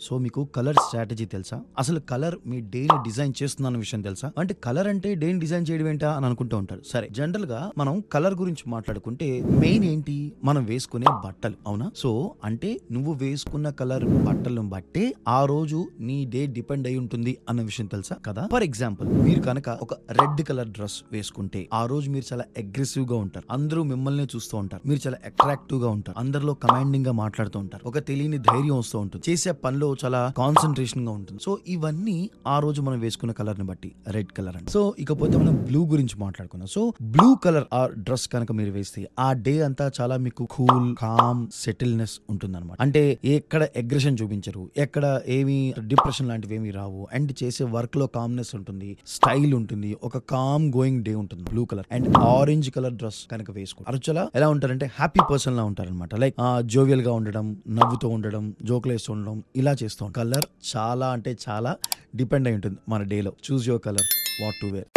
So మీకు colour strategy తెలుసా? అసలు కలర్ మీ డేని డిజైన్ చేస్తున్న విషయం తెలుసా? అంటే కలర్ అంటే డేని డిజైన్ చేయడం ఏంటా అని అనుకుంటూ ఉంటారు. సరే జనరల్గా మనం కలర్ గురించి మాట్లాడుకుంటే మెయిన్ ఏంటి? మనం వేసుకునే బట్టలు అవునా? సో అంటే నువ్వు వేసుకున్న కలర్ బట్టలను బట్టే ఆ రోజు నీ డే డిపెండ్ అయి ఉంటుంది అన్న విషయం తెలుసా? కదా? ఫర్ ఎగ్జాంపుల్ మీరు కనుక ఒక రెడ్ కలర్ డ్రెస్ వేసుకుంటే ఆ రోజు మీరు చాలా అగ్రెసివ్గా ఉంటారు. అందరూ మిమ్మల్ని చూస్తూ ఉంటారు. మీరు చాలా అట్రాక్టివ్గా ఉంటారు. అందరిలో కమాండింగ్గా మాట్లాడుతూ ఉంటారు. ఒక తెలియని ధైర్యం వస్తూ ఉంటుంది. చేసే పనిలో చాలా కాన్సన్ట్రేషన్గా ఉంటుంది. సో ఇవన్నీ ఆ రోజు మనం వేసుకున్న కలర్ని బట్టి రెడ్ కలర్ అండి. సో ఇకపోతే మనం బ్లూ గురించి మాట్లాడుకున్నాం సో బ్లూ కలర్ ఆ డ్రెస్ కనుక మీరు వేస్తే ఆ డే అంతా చాలా మీకు కూల్ కామ్ సెటిల్నెస్ ఉంటుంది అనమాట అంటే ఎక్కడ అగ్రెషన్ చూపించరు ఎక్కడ ఏమి డిప్రెషన్ లాంటివి ఏమి రావు. అండ్ చేసే వర్క్లో కామ్నెస్ ఉంటుంది స్టైల్ ఉంటుంది ఒక కామ్ గోయింగ్ డే ఉంటుంది blue colour and orange colour dress కనుక వేసుకో అరుచలా ఎలా ఉంటారంటే హ్యాపీ పర్సన్ లా ఉంటారనమాట లైక్ జోవియల్గా ఉండడం నవ్వుతూ ఉండడం జోకులు వేస్తూ ఉండడం ఇలా చేస్తాం కలర్ చాలా అంటే చాలా డిపెండ్ అయి ఉంటుంది మన డేలో. Choose your colour what to wear.